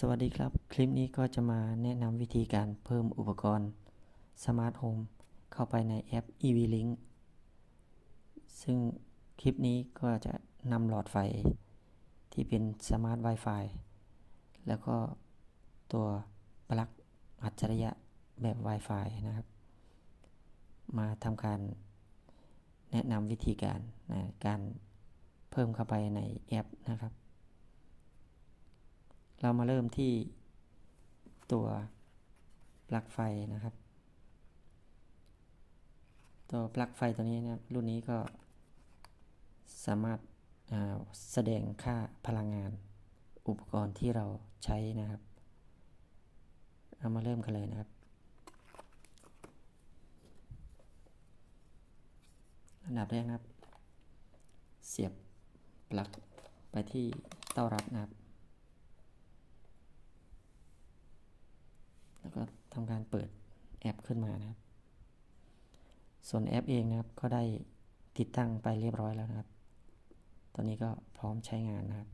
สวัสดีครับ คลิปนี้ก็จะมาแนะนำวิธีการเพิ่มอุปกรณ์สมาร์ทโฮมเข้าไปในแอป EV-Link ซึ่งคลิปนี้ก็จะนำหลอดไฟที่เป็นสมาร์ท Wi-Fi แล้วก็ตัวปลั๊กอัจฉริยะแบบ Wi-Fi นะครับ มาทำการแนะนำวิธีการนะการเพิ่มเข้าไปในแอปนะครับ เรามาเริ่มที่ตัวปลั๊กไฟนะครับ ตัวปลั๊กไฟตัวนี้นะครับรุ่นนี้ก็สามารถแสดงค่าพลังงานอุปกรณ์ที่เราใช้นะครับเรามาเริ่มกันเลยนะครับ อันดับแรกนะครับ เสียบปลั๊กไปที่เต้ารับนะครับ แล้วก็ ทำการเปิดแอปขึ้นมานะครับ ส่วนแอปเองนะครับก็ได้ติดตั้งไปเรียบร้อยแล้วนะครับ ตอนนี้ก็พร้อมใช้งานนะครับ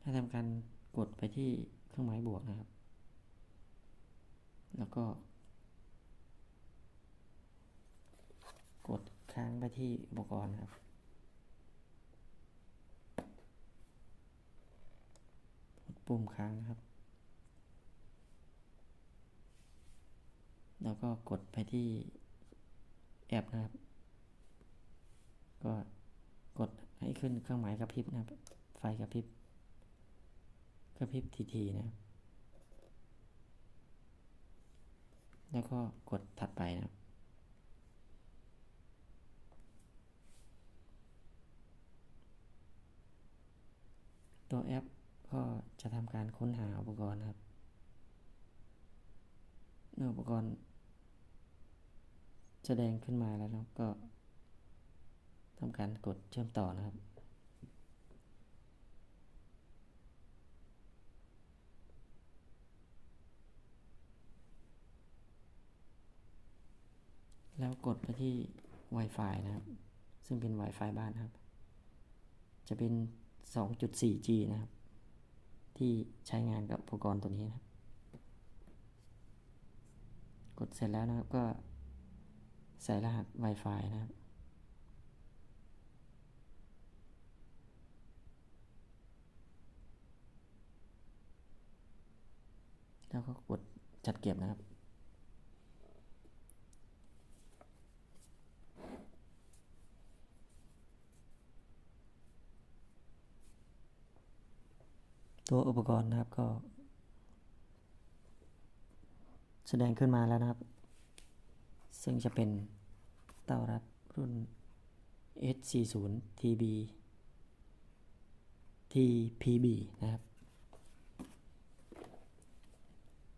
ให้ทำการกดไปที่เครื่องหมายบวกนะครับ แล้วก็ กดค้างไปที่อุปกรณ์นะครับ กด ปุ่มค้างนะครับ แล้วก็กดไปที่แอปนะครับ ก็กดให้ขึ้นเครื่องหมายกระพริบนะครับ ไฟกระพริบกระพริบทีๆนะครับ แล้วก็กดถัดไปนะครับตัวแอป ก็จะทำการค้นหาอุปกรณ์ครับเมื่ออุปกรณ์แสดงขึ้นมาแล้วนะก็ทำการกดเชื่อมต่อนะครับ แล้วกดไปที่ Wi-Fi นะครับ ซึ่งเป็น Wi-Fi บ้านนะครับ จะเป็น 2.4G นะครับ ที่ใช้งานกับอุปกรณ์ตัวนี้นะครับ กดเสร็จแล้วนะครับก็ใส่รหัส Wi-Fi นะครับแล้วก็กดจัดเก็บนะครับ ตัวอุปกรณ์นะครับก็ แสดงขึ้นมาแล้วนะครับ ซึ่งจะเป็นเต้ารับรุ่น S40 TB TPB นะครับ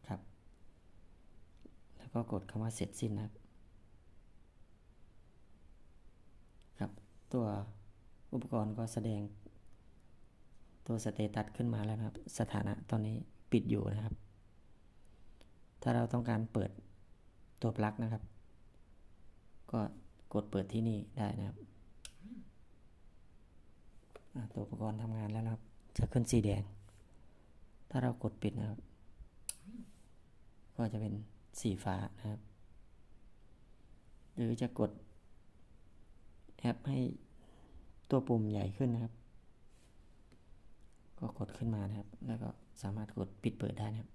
ครับ แล้วก็กดคำว่าเสร็จสิ้นนะครับครับ ตัวอุปกรณ์ก็แสดง ตัวสเตตัสขึ้นมาแล้วนะครับ สถานะตอนนี้ปิดอยู่นะครับ ถ้าเราต้องการเปิดตัวปลั๊กนะครับ ก็กดเปิดที่นี่ได้นะครับ ตัวอุปกรณ์ทำงานแล้วครับ จะขึ้นสีแดง ถ้าเรากดปิดนะครับ ก็จะเป็นสีฟ้านะครับ หรือจะกดแอปให้ตัวปุ่มใหญ่ขึ้นนะครับ ก็กดขึ้นมานะครับ แล้วก็สามารถกดปิดเปิดได้นะครับ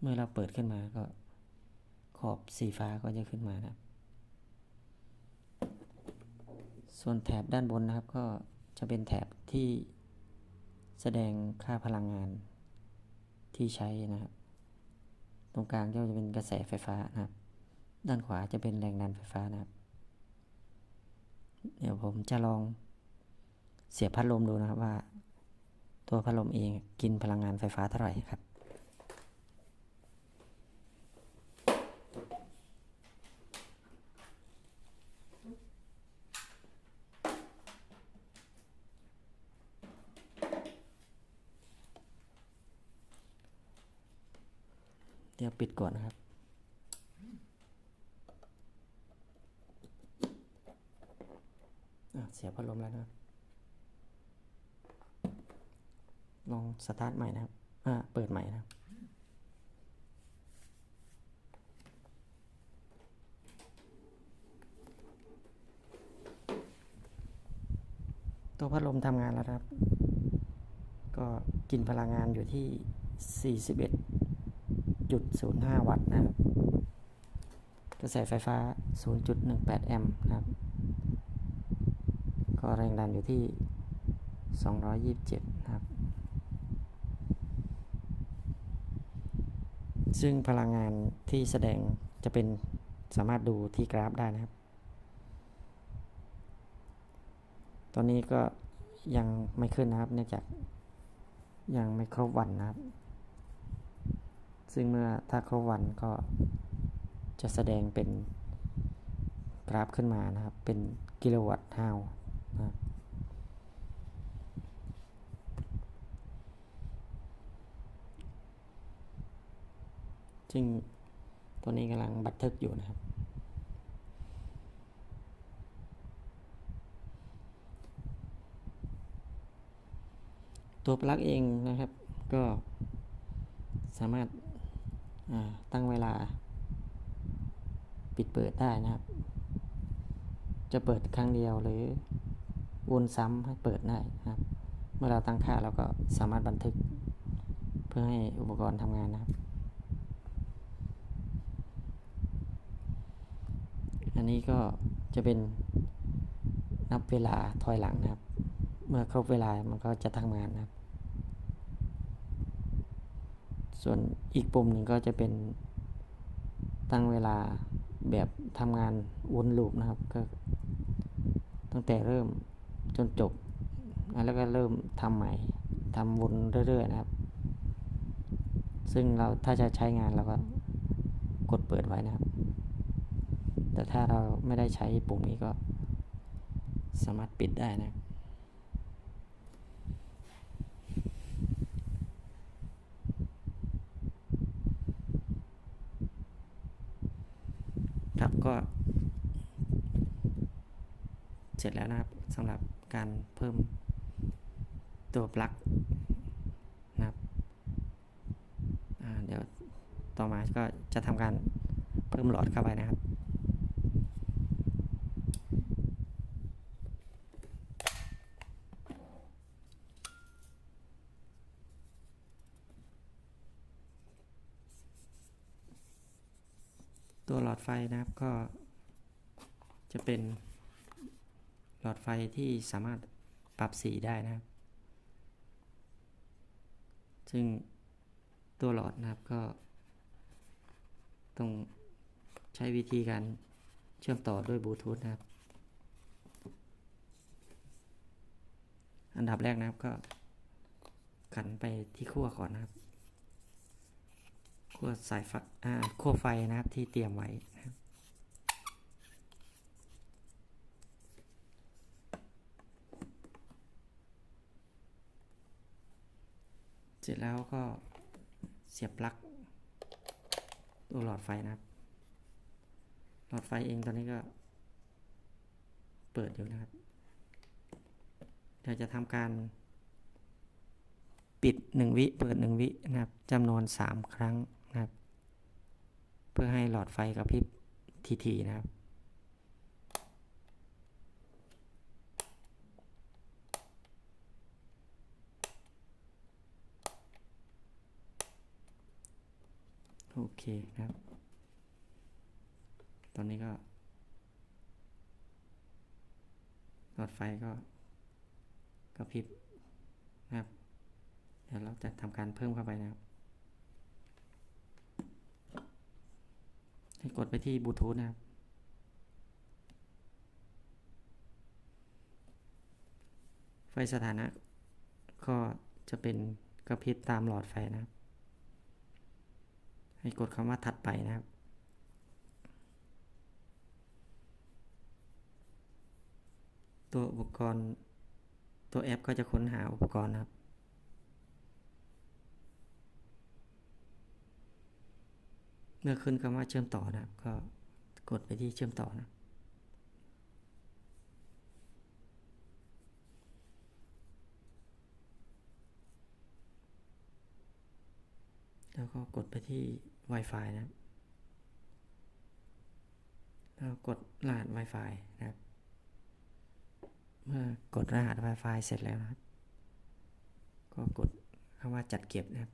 เมื่อเราเปิดขึ้นมาก็ขอบสีฟ้าก็จะขึ้นมานะครับ ส่วนแถบด้านบนนะครับ ก็จะเป็นแถบที่แสดงค่าพลังงานที่ใช้นะครับ ตรงกลางก็จะเป็นกระแสไฟฟ้านะครับ ด้านขวาจะเป็นแรงดันไฟฟ้านะครับ เดี๋ยวผมจะลอง เสียบพัดลมดูนะครับว่า ตัวพัดลมเองกินพลังงานไฟฟ้าเท่าไหร่ครับเดี๋ยวปิดก่อนนะครับ เสียพัดลมแล้วนะครับ ลองสตาร์ทใหม่นะครับ อ่า เปิดใหม่นะครับ ตัวพัดลมทำงานแล้วครับ ก็กินพลังงานอยู่ที่ 41.05 วัตต์นะครับกระแสไฟฟ้า 0.18 แอมป์นะครับ ก็แรงดันอยู่ที่ 227 นะครับ ซึ่งพลังงานที่แสดงจะเป็นสามารถดูที่กราฟได้นะครับ ตอนนี้ก็ยังไม่ขึ้นนะครับ เนื่องจากยังไม่ครบวันนะครับ ซึ่งเมื่อถ้าครบวันก็จะแสดงเป็นกราฟขึ้นมานะครับ เป็นกิโลวัตต์ฮาวนะครับ ซึ่งตัวนี้กำลังบันทึกอยู่นะครับ ตัวปลั๊กเองนะครับ ก็สามารถาตั้งเวลา ปิดเปิดได้นะครับ จะเปิดครั้งเดียวหรือวนซ้ำให้เปิดได้นะครับ เมื่อเราตั้งค่าเราก็สามารถบันทึก เพื่อให้อุปกรณ์ทำงานนะครับ อั นนี้ก็จะเป็นนับเวลาถอยหลังนะครับ เมื่อครบเวลามันก็จะทำงานนะครับ ส่วนอีกปุ่มหนึ่งก็จะเป็นตั้งเวลาแบบทำงานวนลูปนะครับ ก็ตั้งแต่เริ่มจนจบ แล้วก็เริ่มทำใหม่ทำวนเรื่อยๆนะครับ ซึ่งเราถ้าจะใช้งานเราก็กดเปิดไว้นะครับ แต่ถ้าเราไม่ได้ใช้ปุ่มนี้ก็สามารถปิดได้นะ ครับก็เสร็จแล้วนะครับสำหรับการเพิ่มตัวปลั๊กนะครับเดี๋ยวต่อมาก็จะทำการเพิ่มหลอดเข้าไปนะครับ ตัวหลอดไฟนะครับก็จะเป็นหลอดไฟที่สามารถปรับสีได้นะครับ ซึ่งตัวหลอดนะครับก็ ต้องใช้วิธีการเชื่อมต่อด้วยบลูทูธนะครับ อันดับแรกนะครับก็ขันไปที่ขั้วก่อนนะครับ วสายไฟขั้วไฟนะครับที่เตรียมไว้นะครับเสร็จแล้วก็เสียบปลั๊กตัวหลอดไฟนะครับ หลอดไฟเองตอนนี้ก็ เปิดอยู่นะครับเดี๋ยวจะทำการปิด 1 วิ เปิด 1 วินะครับจำนวน 3 ครั้ง นะครับ เพื่อให้หลอดไฟกระพริบทีๆนะครับโอเคครับ ตอนนี้ก็ หลอดไฟก็กระพริบนะครับ เดี๋ยวเราจะทำการเพิ่มเข้าไปนะครับ ให้กดไปที่บลูทูธนะครับ ไฟสถานะก็จะเป็นกระพริบตามหลอดไฟนะครับ ให้กดคำว่าถัดไปนะครับตัวอุปกรณ์ตัวแอปก็จะค้นหาอุปกรณ์นะครับ เมื่อขึ้นคำว่าเชื่อมต่อนะก็กดไปที่เชื่อมต่อนะ แล้วก็กดไปที่ Wi-Fi นะครับแล้วกดรหัส Wi-Fi นะครับ เมื่อกดรหัส Wi-Fi เสร็จแล้วนะครับ ก็กดคำว่าจัดเก็บนะครับ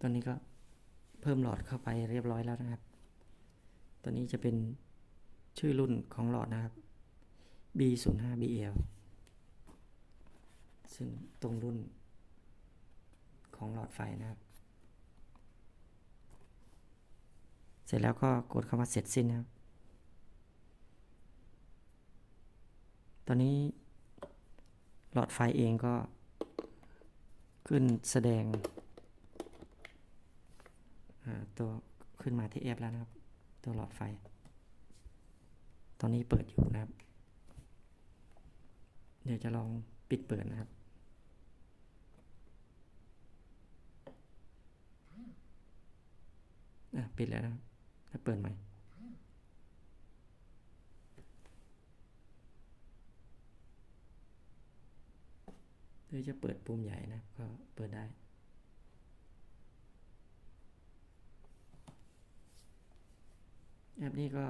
ตอนนี้ก็เพิ่มหลอดเข้าไปเรียบร้อยแล้วนะครับ ตัวนี้จะเป็นชื่อรุ่นของหลอดนะครับ B05BL ซึ่งตรงรุ่นของหลอดไฟนะครับ เสร็จแล้วก็กดคำว่าเสร็จสิ้นนะครับ ตอนนี้หลอดไฟเองก็ขึ้นแสดง ตัวขึ้นมาที่แอปแล้วนะครับ ตัวหลอดไฟ ตอนนี้เปิดอยู่นะครับ เดี๋ยวจะลองปิดเปิดนะครับ อะ ปิดแล้วนะครับแล้วเปิดใหม่หรือจะเปิดปุ่มใหญ่นะก็เปิดได้ แอปนี้ก็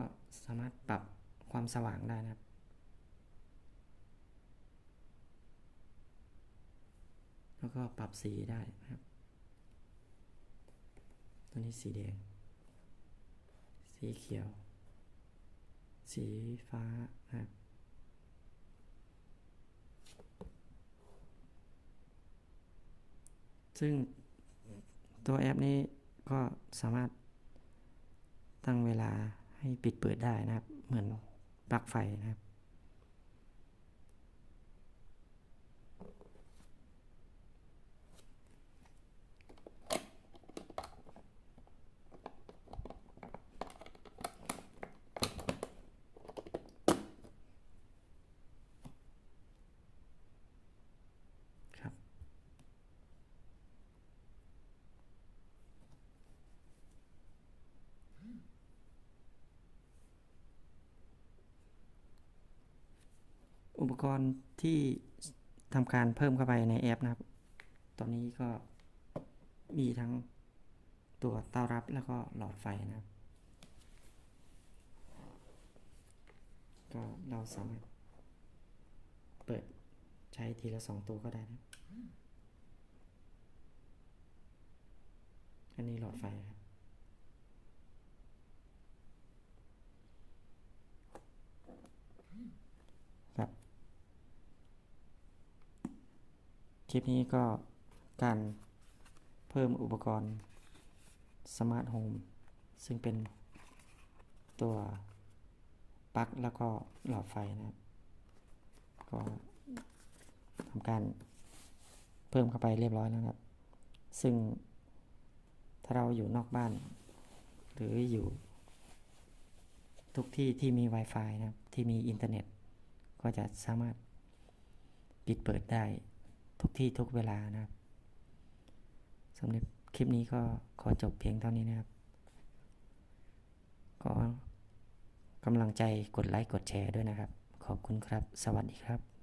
สามารถปรับความสว่างได้นะครับ แล้วก็ปรับสีได้นะครับ ตัวนี้สีแดง สีเขียว สีฟ้านะครับซึ่งตัวแอปนี้ก็สามารถ ตั้งเวลาให้ปิดเปิดได้นะครับ เหมือนปลั๊กไฟนะครับ อุปกรณ์ที่ทำการเพิ่มเข้าไปในแอปนะครับ ตอนนี้ก็มีทั้งตัวเตารับแล้วก็หลอดไฟนะครับ ก็เราสามารถเปิดใช้ทีละสองตัวก็ได้นะ อันนี้หลอดไฟครับ คลิปนี้ก็การเพิ่มอุปกรณ์สมาร์ทโฮมซึ่งเป็นตัวปลั๊กแล้วก็หลอดไฟนะครับ ก็ทำการเพิ่มเข้าไปเรียบร้อยแล้วครับ ซึ่งถ้าเราอยู่นอกบ้าน หรืออยู่ ทุกที่ที่มี Wi-Fi นะครับ ที่มีอินเทอร์เน็ต ก็จะสามารถปิดเปิดได้ ทุกที่ทุกเวลานะครับสำหรับคลิปนี้ก็ขอจบเพียงเท่านี้นะครับก็กำลังใจกดไลค์กดแชร์ด้วยนะครับ ขอบคุณครับ สวัสดีครับ